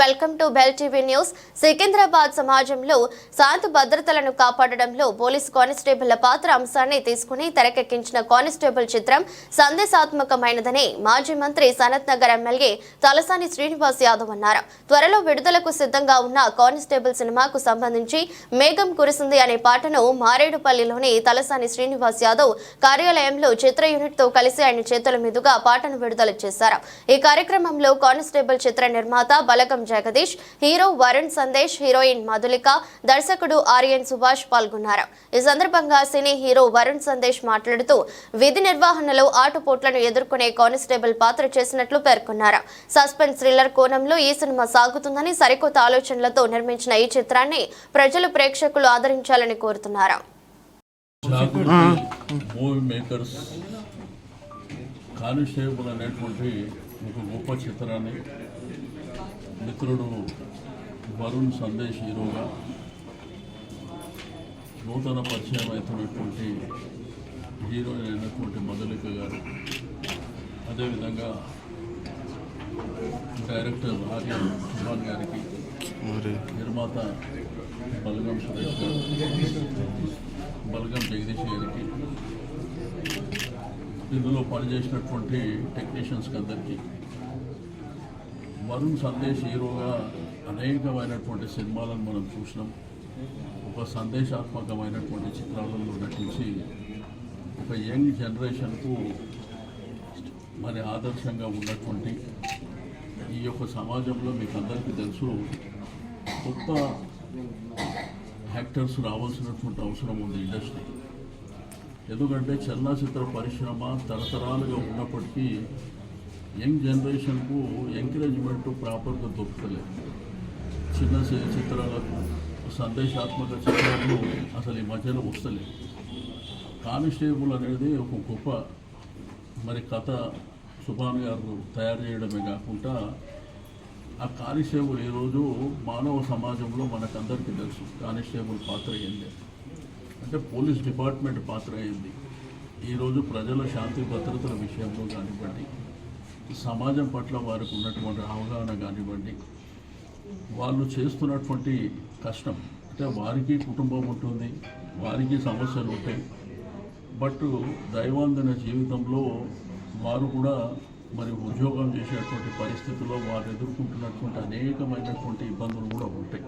Welcome to bell TV news. Secunderabad సమాజంలో శాంతి భద్రతలను కాపాడడంలో police కానిస్టేబుళ్ళ పాత్ర అంశాన్ని తీసుకుని తెరకెక్కించిన కానిస్టేబుల్ చిత్రం సందేశాత్మకమైనదని మాజీ మంత్రి సనత్ నగర్ ఎమ్మెల్యే తలసాని శ్రీనివాస్ యాదవ్ అన్నారు. త్వరలో విడుదలకు సిద్ధంగా ఉన్న కానిస్టేబుల్ సినిమాకు సంబంధించి మేఘం కురిసింది అనే పాటను మారేడుపల్లిలోని తలసాని శ్రీనివాస్ యాదవ్ కార్యాలయంలో చిత్ర యూనిట్తో కలిసి ఆయన చేతుల మీదుగా పాటను విడుదల చేశారు. ఈ కార్యక్రమంలో కానిస్టేబుల్ చిత్ర నిర్మాత బలగ జగదీష్. హీరో వరుణ్ సందేశ్ హీరోయిన్ మధులిక దర్శకుడు ఆర్యన్ సుభాష్ పాల్గొన్నారు. ఈ సందర్భంగా సినీ హీరో వరుణ్ సందేశ్ మాట్లాడుతూ విధి నిర్వహణలో ఆటుపోట్లను ఎదుర్కొనే కానిస్టేబుల్ పాత్ర చేసినట్లు పేర్కొన్నారు. సస్పెన్స్ థ్రిల్లర్ కోణంలో ఈ సినిమా సాగుతుందని సరికొత్త ఆలోచనలతో నిర్మించిన ఈ చిత్రాన్ని ప్రజలు ప్రేక్షకులు ఆదరించాలని కోరుతున్నారు. మూవీ మేకర్స్ కానిస్టేబుల్ అనేటువంటి ఒక గొప్ప చిత్రాన్ని మిత్రుడు వరుణ్ సందేశ్ హీరోగా నూతన పరిచయం అవుతున్నటువంటి హీరోయిన్ అయినటువంటి మధులిక గారు. అదేవిధంగా డైరెక్టర్ ఆర్య సుభాన్ గారికి నిర్మాత బలగం సురేష్ గారు బలగం జగదీష్ గారికి ఇందులో పనిచేసినటువంటి టెక్నీషియన్స్కి అందరికీ వరుణ్ సందేశ్ హీరోగా అనేకమైనటువంటి సినిమాలను మనం చూసినాం. ఒక సందేశాత్మకమైనటువంటి చిత్రాలలో నటించి ఒక యంగ్ జనరేషన్కు మరి ఆదర్శంగా ఉన్నటువంటి ఈ యొక్క సమాజంలో మీకు అందరికీ తెలుసు కొత్త యాక్టర్స్ రావాల్సినటువంటి అవసరం ఉంది ఇండస్ట్రీ. ఎందుకంటే చలనచిత్ర పరిశ్రమ తరతరాలుగా ఉన్నప్పటికీ యంగ్ జనరేషన్కు ఎంకరేజ్మెంట్ ప్రాపర్గా దొరుకుతలేదు చిన్న చిత్రాలకు సందేశాత్మక చిత్రాలు అసలు ఈ మధ్యలో వస్తలేదు కానిస్టేబుల్ అనేది ఒక గొప్ప మరి కథ సుభాన్ గారు తయారు చేయడమే కాకుండా ఆ కానిస్టేబుల్ ఈరోజు మానవ సమాజంలో మనకందరికీ తెలుసు. కానిస్టేబుల్ పాత్ర ఏంది? అంటే పోలీస్ డిపార్ట్మెంట్ పాత్ర ఏంది? ఈరోజు ప్రజల శాంతి భద్రతల విషయంలో కానివ్వండి సమాజం పట్ల వారికి ఉన్నటువంటి అవగాహన కానివ్వండి వాళ్ళు చేస్తున్నటువంటి కష్టం. అంటే వారికి కుటుంబం ఉంటుంది వారికి సమస్యలు ఉంటాయి. బట్ దైవాందన జీవితంలో వారు కూడా మరి ఉద్యోగం చేసేటువంటి పరిస్థితుల్లో వారు ఎదుర్కొంటున్నటువంటి అనేకమైనటువంటి ఇబ్బందులు కూడా ఉంటాయి.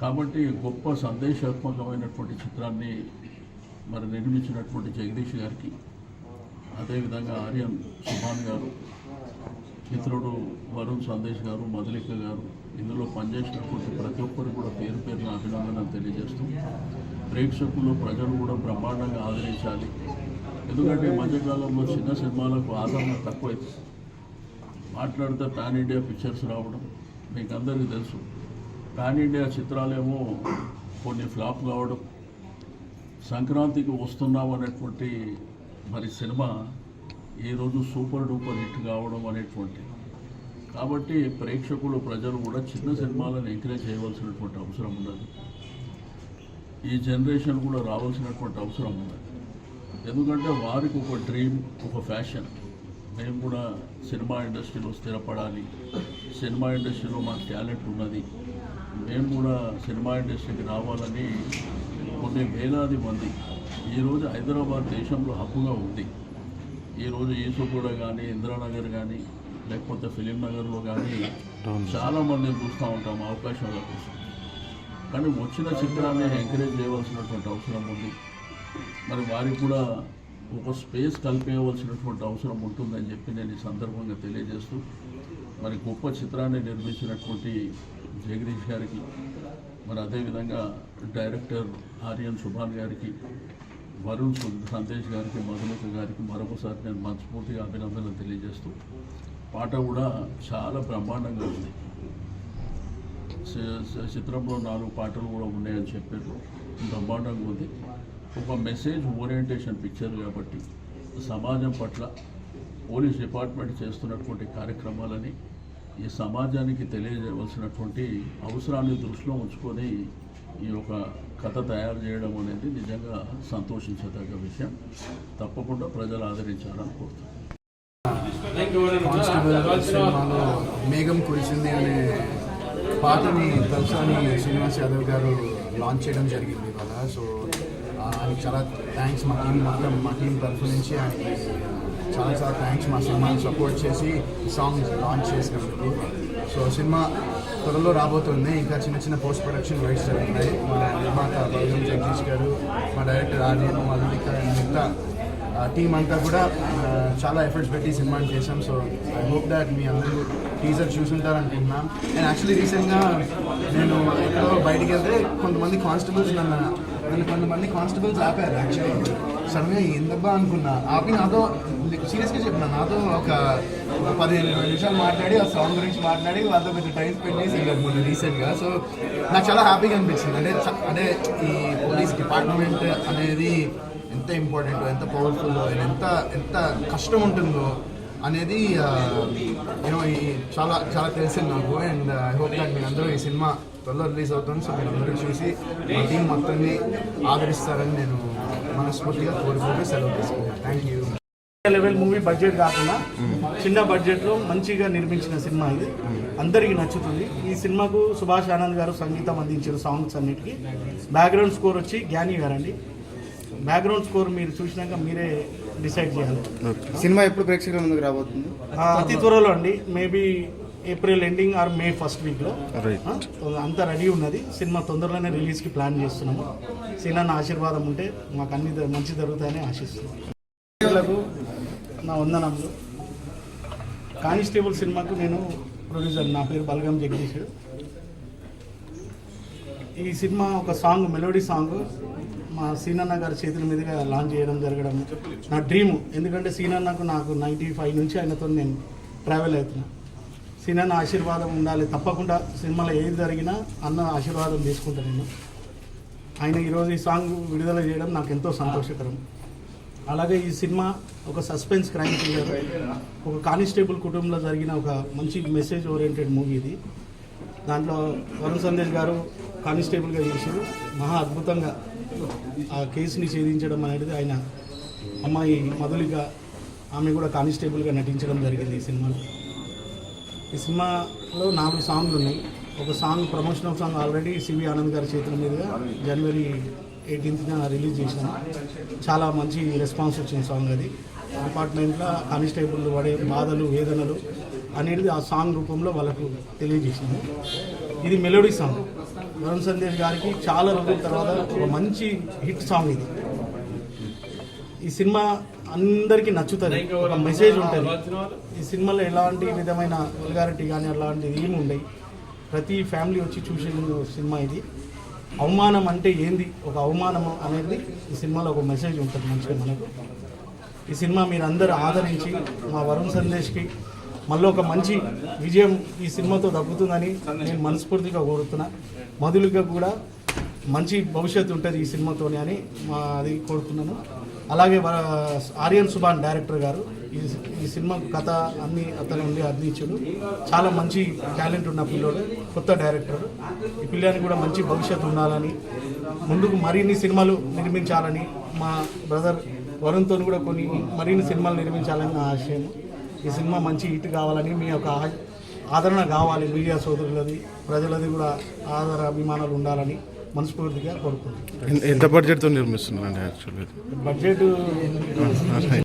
కాబట్టి గొప్ప సందేశాత్మకమైనటువంటి చిత్రాన్ని మరి నిర్మించినటువంటి జగదీష్ గారికి అదేవిధంగా ఆర్యన్ సుభాన్ గారు మిత్రుడు వరుణ్ సందేశ్ గారు మధులిక గారు ఇందులో పనిచేసినటువంటి ప్రతి ఒక్కరు కూడా పేరు పేరున అభినందనలు తెలియజేస్తూ ప్రేక్షకులు ప్రజలు కూడా బ్రహ్మాండంగా ఆదరించాలి. ఎందుకంటే ఈ మధ్యకాలంలో చిన్న సినిమాలకు ఆదరణ తక్కువైంది. మాట్లాడితే పాన్ ఇండియా పిక్చర్స్ రావడం మీకు అందరికీ తెలుసు. పాన్ ఇండియా చిత్రాలేమో కొన్ని ఫ్లాప్ కావడం సంక్రాంతికి వస్తున్నాం అనేటువంటి మరి సినిమా ఈరోజు సూపర్ డూపర్ హిట్ కావడం అనేటువంటి కాబట్టి ప్రేక్షకులు ప్రజలు కూడా చిన్న సినిమాలను ఎంకరేజ్ చేయవలసినటువంటి అవసరం ఉన్నది. ఈ జనరేషన్ కూడా రావాల్సినటువంటి అవసరం ఉన్నది. ఎందుకంటే వారికి ఒక డ్రీమ్ ఒక ఫ్యాషన్. మేము కూడా సినిమా ఇండస్ట్రీలో స్థిరపడాలి. సినిమా ఇండస్ట్రీలో మాకు టాలెంట్ ఉన్నది. మేము కూడా సినిమా ఇండస్ట్రీకి రావాలని కొన్ని వేలాది మంది ఈరోజు హైదరాబాద్ దేశంలో హక్కుగా ఉంది. ఈరోజు ఈసుగూడ కానీ ఇందిరానగర్ కానీ లేకపోతే ఫిలిం నగర్లో కానీ చాలామంది చూస్తూ ఉంటాం అవకాశాల కోసం కానీ వచ్చిన చిత్రాన్ని ఎంకరేజ్ చేయవలసినటువంటి అవసరం ఉంది. మరి వారికి కూడా ఒక స్పేస్ కల్పించవలసినటువంటి అవసరం ఉంటుందని చెప్పి నేను ఈ సందర్భంగా తెలియజేస్తూ మరి గొప్ప చిత్రాన్ని నిర్మించినటువంటి జగదీష్ గారికి మరి అదేవిధంగా డైరెక్టర్ ఆర్యన్ సుభాన్ గారికి వరుణ్ సందేశ్ గారికి మధులిక గారికి మరొకసారి నేను మనస్ఫూర్తిగా అభినందనలు తెలియజేస్తూ పాట కూడా చాలా బ్రహ్మాండంగా ఉంది. చిత్రంలో నాలుగు పాటలు కూడా ఉన్నాయని చెప్పారు. బ్రహ్మాండంగా ఉంది. ఒక మెసేజ్ ఓరియంటేషన్ పిక్చర్ కాబట్టి సమాజం పట్ల పోలీస్ డిపార్ట్మెంట్ చేస్తున్నటువంటి కార్యక్రమాలని ఈ సమాజానికి తెలియజేయవలసినటువంటి అవసరాన్ని దృష్టిలో ఉంచుకొని ఈ యొక్క కథ తయారు చేయడం అనేది నిజంగా సంతోషించదగ్గ విషయం. తప్పకుండా ప్రజలు ఆదరించాలని కోరుతున్నాను. మేఘం కురిసింది అనే పాటని తలసాని శ్రీనివాస్ యాదవ్ గారు లాంచ్ చేయడం జరిగింది ఇవాళ. సో ఆ, ఆయనకి చాలా థ్యాంక్స్ మా టీం మొత్తం మా టీం తరఫు నుంచి ఆయనకి చాలా చాలా థ్యాంక్స్ మా సినిమాని సపోర్ట్ చేసి సాంగ్స్ సాంగ్ లాంచ్ చేసినందుకు. సో సినిమా త్వరలో రాబోతుంది. ఇంకా చిన్న చిన్న పోస్ట్ ప్రొడక్షన్ వర్క్స్ జరుగుతున్నాయి మా నిర్మాత బలగం జగదీష్ గారు మా డైరెక్టర్ ఆర్యన్ మధులిక అండ్ మిగతా టీమ్ అంతా కూడా చాలా ఎఫర్ట్స్ పెట్టి సినిమాని చేశాం. సో ఐ హోప్ దాట్ మీ అందరూ టీజర్ చూసుంటారు అనుకుంటున్నాం అండ్ యాక్చువల్లీ రీసెంట్గా నేను ఎక్కడో బయటికి వెళ్తే కొంతమంది కానిస్టేబుల్స్ నన్ను నన్ను కొంతమంది కానిస్టేబుల్స్ ఆపారు. యాక్చువల్లీ సడన్గా ఏందబ్బా అనుకున్నా. ఆపి నాతో సీరియస్గా చెప్పిన నాతో ఒక పదిహేను ఇరవై నిమిషాలు మాట్లాడి ఆ సాంగ్ గురించి మాట్లాడి వాళ్ళతో కొంచెం టైం స్పెండ్ చేసి వెళ్ళారు మొన్న రీసెంట్గా సో నాకు చాలా హ్యాపీగా అనిపించింది. అంటే అంటే ఈ పోలీస్ డిపార్ట్మెంట్ అనేది ఎంత ఇంపార్టెంట్ ఎంత పవర్ఫుల్ ఎంత ఎంత కష్టం ఉంటుందో అనేది యూనో ఈ చాలా చాలా తెలిసింది నాకు. అండ్ ఐ హోప్ దాట్ మీరు అందరూ ఈ సినిమా త్వరలో రిలీజ్ అవుతుంది. సో మీరు అందరూ చూసి మా టీం మొత్తాన్ని ఆదరిస్తారని నేను మనస్ఫూర్తిగా కోరుకుంటూ సెలవు తీసుకుంటాను thank you level movie budget కాకుండా చిన్న బడ్జెట్లో మంచిగా నిర్మించిన సినిమా ఇది. అందరికీ నచ్చుతుంది. ఈ సినిమాకు సుభాష్ ఆనంద్ గారు సంగీతం అందించిన సాంగ్స్ అన్నిటికీ. బ్యాక్గ్రౌండ్ స్కోర్ వచ్చి జ్ఞాని గారండి. బ్యాక్గ్రౌండ్ స్కోర్ మీరు చూసినాక మీరే డిసైడ్ చేయాలి. సినిమా ఎప్పుడు ప్రేక్షకుల ముందుకు రాబోతుంది? అతి త్వరలో అండి. Maybe April ending or May first వీక్లో. అంతా రెడీ ఉన్నది. సినిమా తొందరలోనే రిలీజ్కి ప్లాన్ చేస్తున్నాము. సినిమా ఆశీర్వాదం ఉంటే మాకు అన్ని మంచి జరుగుతాయని ఆశిస్తున్నాం. నా వందనములు కానిస్టేబుల్ సినిమాకు నేను ప్రొడ్యూసర్ నా పేరు బలగం జగదీష్. ఈ సినిమా ఒక సాంగ్ మెలోడీ సాంగ్ మా సీనన్న గారి చేతుల మీదుగా లాంచ్ చేయడం జరగడం నా డ్రీమ్ ఎందుకంటే సీనన్నకు నాకు నైంటీ ఫైవ్ నుంచి ఆయనతో నేను ట్రావెల్ అవుతున్నా. సీనన్న ఆశీర్వాదం ఉండాలి. తప్పకుండా సినిమాలో ఏది జరిగినా అన్న ఆశీర్వాదం తీసుకుంటాను నేను. ఆయన ఈరోజు ఈ సాంగ్ విడుదల చేయడం నాకు ఎంతో సంతోషకరం. అలాగే ఈ సినిమా ఒక సస్పెన్స్ క్రైమ్ థ్రిల్లర్ ఒక కానిస్టేబుల్ కుటుంబంలో జరిగిన ఒక మంచి మెసేజ్ ఓరియంటెడ్ మూవీ ఇది. దాంట్లో వరుణ్ సందేశ్ గారు కానిస్టేబుల్గా చేశారు. మహా అద్భుతంగా ఆ కేసుని ఛేదించడం అనేది ఆయన అమ్మాయి మధులిక ఆమె కూడా కానిస్టేబుల్గా నటించడం జరిగింది ఈ సినిమాలో. ఈ సినిమాలో నాలుగు సాంగ్లు ఉన్నాయి ఒక song promotional song already C V Anand గారి చేతుల మీదుగా జనవరి ఎయిటీన్త్న రిలీజ్ చేశాను. చాలా మంచి రెస్పాన్స్ వచ్చిన సాంగ్ అది. డిపార్ట్మెంట్లో కానిస్టేబుల్ పడే బాధలు వేదనలు అనేది ఆ సాంగ్ రూపంలో వాళ్ళకు తెలియజేసింది. ఇది మెలోడీ సాంగ్ వరుణ్ సందేశ్ గారికి చాలా రోజుల తర్వాత ఒక మంచి హిట్ సాంగ్ ఇది. ఈ సినిమా అందరికీ నచ్చుతుంది. ఒక మెసేజ్ ఉంటుంది. ఈ సినిమాలో ఎలాంటి విధమైన వల్గారిటీ కానీ అలాంటివి ఏమి ఉండవు ప్రతి ఫ్యామిలీ వచ్చి చూసే సినిమా ఇది. అవమానం అంటే ఏంది? ఒక అవమానం అనేది ఈ సినిమాలో ఒక మెసేజ్ ఉంటుంది మంచిగా మనకు. ఈ సినిమా మీరు అందరూ ఆదరించి మా వరుణ్ సందేశ్కి మళ్ళీ ఒక మంచి విజయం ఈ సినిమాతో దక్కుతుందని నేను మనస్ఫూర్తిగా కోరుతున్నా. మధులుగా కూడా మంచి భవిష్యత్తు ఉంటుంది ఈ సినిమాతోని అని మా అది కోరుతున్నాను. అలాగే ఆర్యన్ సుబాన్ డైరెక్టర్ గారు ఈ ఈ సినిమా కథ అన్ని అతను ఉండి అందించాడు చాలా మంచి టాలెంట్ ఉన్న పిల్లోడు కొత్త డైరెక్టర్. ఈ పిల్లానికి కూడా మంచి భవిష్యత్తు ఉండాలని ముందుకు మరిన్ని సినిమాలు నిర్మించాలని మా బ్రదర్ వరుణ్తో కూడా కొన్ని మరిన్ని సినిమాలు నిర్మించాలని నా ఆశయం. ఈ సినిమా మంచి హిట్ కావాలని మీ యొక్క ఆదరణ కావాలి మీడియా సోదరులది ప్రజలది కూడా ఆదర అభిమానాలు ఉండాలని మనస్ఫూర్తిగా కోరుకుంటున్నాను. ఎంత బడ్జెట్తో నిర్మిస్తున్నారండి యాక్చువల్లీ బడ్జెట్